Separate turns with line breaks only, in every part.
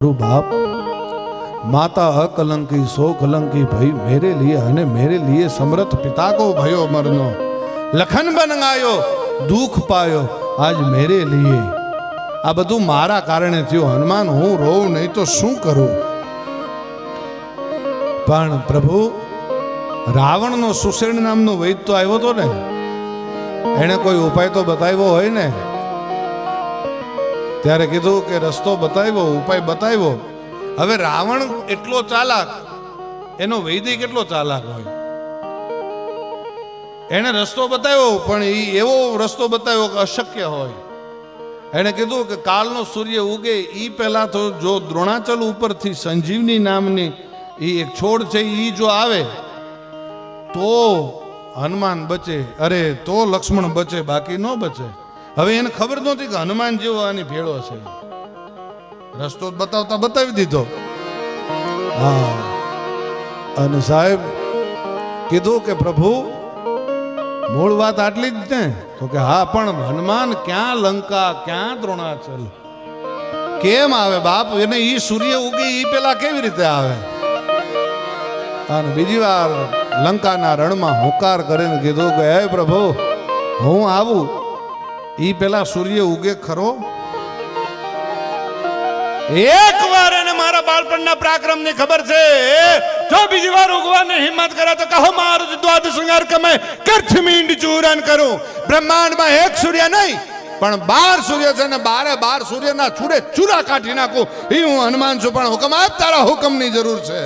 गुरु बाप माता अकलंकी सो कलंकी भई मेरे लिए અને मेरे लिए समर्थ पिता को भयो मरनो લખન બનગાયો દુઃખ પાયો આજ મેરે લીએ આ બધું મારા કારણે થયું હનુમાન હું રોઉં નહીં તો શું કરું પણ પ્રભુ રાવણનો સુશેણ નામનો વૈદ તો આવ્યો હતો ને એણે કોઈ ઉપાય તો બતાવ્યો હોય ને ત્યારે કીધું કે રસ્તો બતાવ્યો, ઉપાય બતાવ્યો. હવે રાવણ એટલો ચાલાક, એનો વૈદિક કેટલો ચાલાક હોય? એણે રસ્તો બતાવ્યો, પણ એ એવો રસ્તો બતાવ્યો કે અશક્ય હોય. એણે કીધું કે કાલનો સૂર્ય ઉગે એ પહેલા તો જો દ્રોણાચલ ઉપરથી સંજીવની નામની એ એક છોડ છે એ જો આવે, તો હનુમાન બચે. અરે, તો લક્ષ્મણ બચે, બાકી ન બચે. હવે એને ખબર નહોતી કે હનુમાન જેવો આની ભેળો છે. રસ્તો બતાવતા બતાવી દીધો. હા. અને સાહેબ કીધું કે પ્રભુ, મૂળ વાત આટલી જ ને? તો કે હા, પણ હનુમાન ક્યાં લંકા, ક્યાં દ્રોણાચલ? કેમ આવે બાપ? એને ઈ સૂર્ય ઉગી ઈ પેલા કેવી રીતે આવે? અને બીજી વાર લંકાના રણમાં હુંકાર કરીને કીધું કે, હે પ્રભુ, હું આવું. ઈ પેલા સૂર્ય ઉગે ખરો?
એક વાર એને મારા બાળપણના પરાક્રમની ખબર છે? જો બીજી વાર ઉગવાની હિંમત કરે તો કહો મારું દ્વાદ શૃંગાર કમે, કરથી મીંડ ચૂરણ કરું. બ્રહ્માંડમાં એક સૂર્ય નહીં,
પણ બાર સૂર્ય છે ને બારે બાર સૂર્યના ચૂરે ચૂરા કાઢી નાખું. એ હું હનુમાન છું, પણ હુકમ આપ, તારા હુકમની જરૂર છે.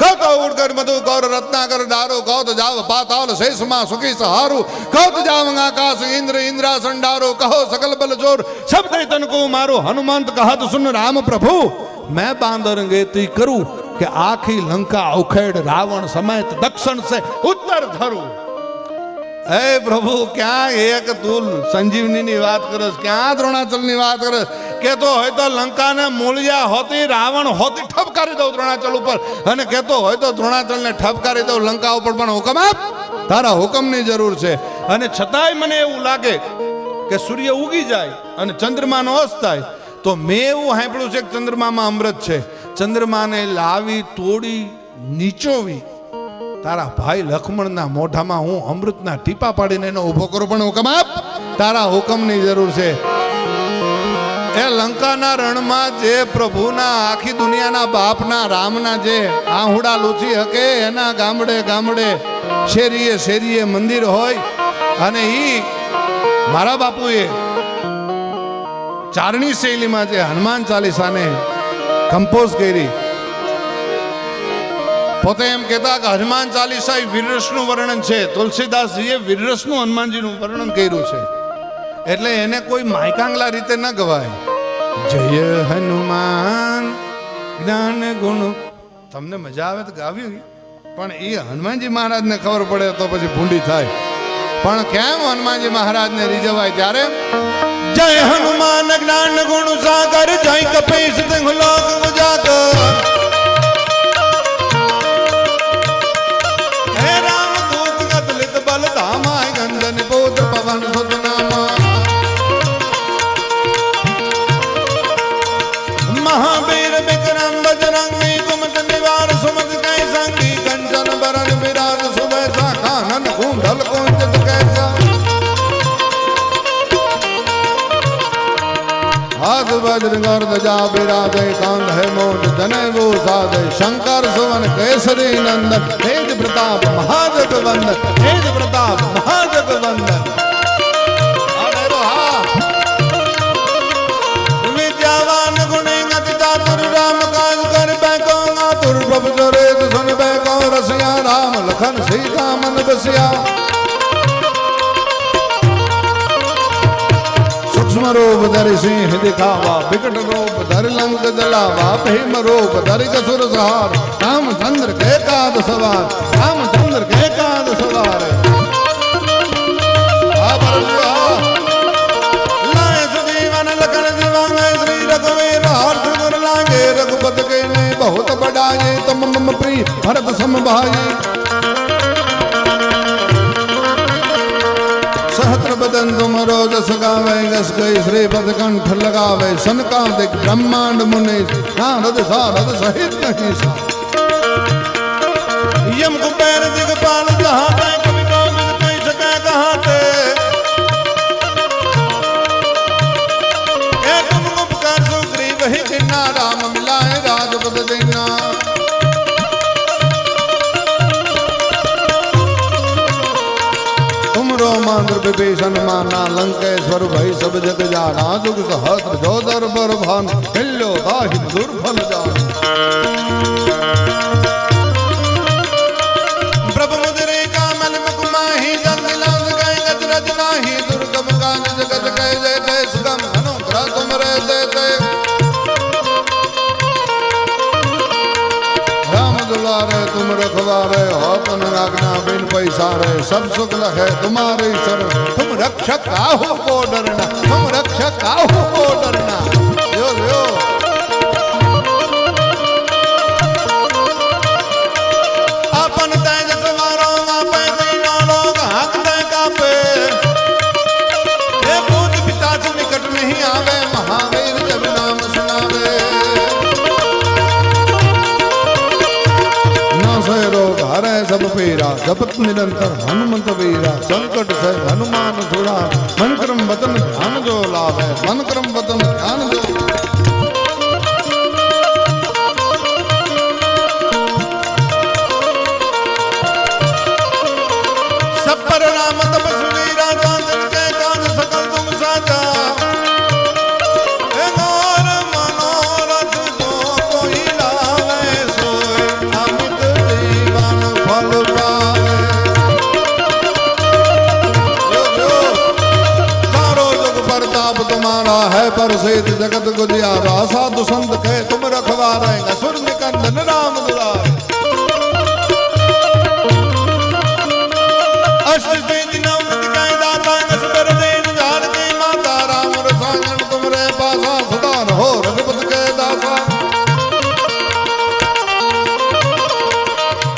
કહો તો ઉડકર મધુ કૌર, રત્નાકર દારો કહો તો જાવ, પાતાલ, શેષમાં, સુખી, સહારું કહો તો જાવ, આકાશ, ઇન્દ્ર, ઇન્દ્રાસન, ડારો, કહો, સકલ, બલ, જોર સબ તન કો, મારો, હનુમંત, કહત, સુન, રામ, પ્રભુ. મેં બાંદર ગેતી કરું કે આખી લંકા ઉખેડ રાવણ, સમેત, દક્ષિણ સે, ઉત્તર ધરું. હે પ્રભુ, ક્યાં એક તું સંજીવનીની વાત કરસ, ક્યાં દ્રોણાચલની વાત કરસ? કેતો હોય તો લંકાને મૂળિયા હોતી, રાવણ હોતી, ઠપકારી દઉં દ્રોણાચલ ઉપર. અને કેતો હોય તો દ્રોણાચલને ઠપકારી દઉં લંકા ઉપર. પણ હુકમ આપ, તારા હુકમની જરૂર છે. અને છતાંય મને એવું લાગે કે સૂર્ય ઉગી જાય અને ચંદ્રમાનો અસ્ત થાય. તો મેં એવું સાંભળ્યું છે કે ચંદ્રમામાં અમૃત છે. ચંદ્રમાને લાવી તોડી, નીચોવી તારા ભાઈ લક્ષ્મણના મોઢામાં હું અમૃતના ટીપા પાડીને એનો ઊભો કરું. પણ હુકમ આપ તારા હુકમની જરૂર છે. એ લંકાના રણમાં જે પ્રભુના, આખી દુનિયાના બાપના, રામના જે આહુડા લૂછી હકે, એના ગામડે ગામડે શેરીએ શેરીએ મંદિર હોય, અને ઈ મારા બાપુએ ચારણી શૈલીમાં જે હનુમાન ચાલીસાને કમ્પોઝ કરી પોતે એમ કહેતા કે હનુમાન ચાલીસા એ વીરરસનું વર્ણન છે. તુલસીદાસજીએ વીરરસનું હનુમાનજીનું વર્ણન કર્યું છે. એટલે એને કોઈ માયકાંગલા રીતે ન ગવાય. જય હનુમાન, જ્ઞાન ગુણ. તમને મજા આવે તો ગાવી પણ એ હનુમાનજી મહારાજને ખબર પડે તો પછી ભૂંડી થાય. પણ કેમ હનુમાનજી મહારાજને રીઝવાય ત્યારે?
જય હનુમાન, જ્ઞાન ગુણ, સાગર, જય કપીશ લોક ઉજાગર
बजरंगर दजा बिड़ा दे कांग है मोट तने वो साधे शंकर सुवन केसरी नंदन तेज प्रताप महाजग वंदन तेज प्रताप महाजग वंदन
विद्यावान गुणी गति चातुर राम काज कर बैको
आतुर प्रभु सुन बैको रसिया राम लखन सीता मन बसिया रूप धरि कसुर सहार रामचंद्र के काद सवार रामचंद्र के काद सवार आ बरसिया
લાય સજીવન લખન જીવાંગ શ્રી રઘુવીર
हर्ष गुर लागे रघुपत के ने बहुत बढ़ाए तुम मम प्रिय भरत सम भाई લગાવે, શ્રી પદકંઠ લગાવે સનકાદિક બ્રહ્માંડ મુનિ, નારદ સારદ સહિત નહીં યમ કુબેર દિગપાલ જહાં માં વિભીષણમાં ના લંકેશ્વર ભય સબ જગ જાણા જુગ સહસ્ર જોદર પર ભાન કિલ્લો તાહી
દુર્ફલ જાણ પ્રભુ મુદરે કામલ મુખ માહી
જંગ લાજ ગઈ ગજરાજ નાહી. દુર્ગમ ગાન જગત કહે જય જય સુગમ અનુગ્રહ તુમ રે જય જય. રામ દુલારે તુમ રખવારે હો तन आज्ञा बिन पैसारे सब सुख लहे तुम्हारे शरण तुम रक्षक आहु को डरना तुम रक्षक आहु को डरना सब पीरा जपत निरंतर हनुमंत वीरा संकट से हनुमान छुड़ा मन क्रम वतन ध्यान जो लावे मन क्रम वतन ध्यान जो
है
प्रसिद्ध जगत गुजियारा साधु संत कहे तुम रखवा रहेगा सुर निकंदन राम दुलारे
अष्ट सिद्धि नव निधि कहीं दाता नसबर देन झार की माता
राम रसायन तुमरे पासा सदा रहो रघुपत के दासा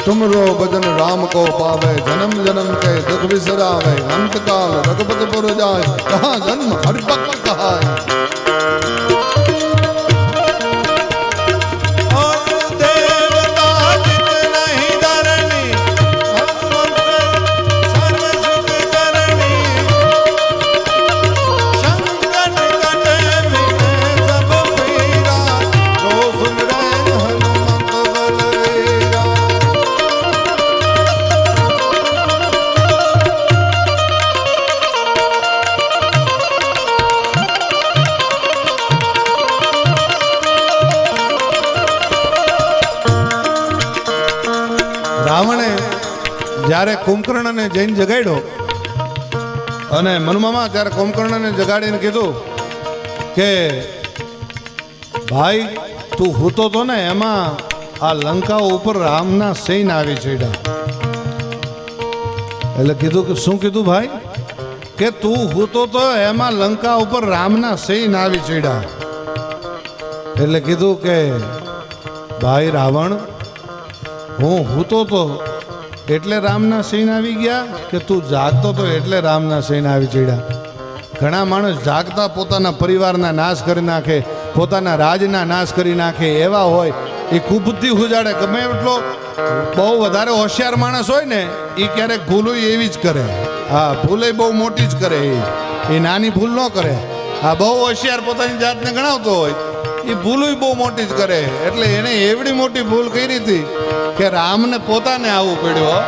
तुमरो भजन राम को पावे जन्म जन्म के दुख बिसरावे अंत काल रघुपत पुर जाए कहाँ जन्म हरिभक्त Thank you. જ્યારે કુંભકર્ણને જૈન જગાડ્યો. અને મનમાં ત્યારે કુંભકર્ણને જગાડીને કીધું કે, ભાઈ, તું હૂતો તો ને, એમાં આ લંકા ઉપર રામના સૈન આવી ચડ્યા. એટલે કીધું કે, શું કીધું ભાઈ? કે તું હૂતો તો એમાં લંકા ઉપર રામના સૈન આવી ચડ્યા. એટલે કીધું કે, ભાઈ, રાવણ, હું હૂતો તો એટલે રામના સૈન આવી ગયા કે તું જાગતો તો એટલે રામના સૈન આવી ચડ્યા. ઘણા માણસ જાગતા પોતાના પરિવારના નાશ કરી નાખે, પોતાના રાજના નાશ કરી નાખે, એવા હોય, એ કુબુદ્ધિ ઉજાડે. ગમે એટલો બહુ વધારે હોશિયાર માણસ હોય ને એ ક્યારેક ભૂલો એવી જ કરે. હા, ભૂલે બહુ મોટી જ કરે એ. એ નાની ભૂલ ન કરે. હા બહુ હોશિયાર પોતાની જાતને ગણાવતો હોય. એ ભૂલું બહુ મોટી જ કરે. એટલે એને એવડી મોટી ભૂલ કરી હતી કે રામને પોતાને આવવું પડ્યું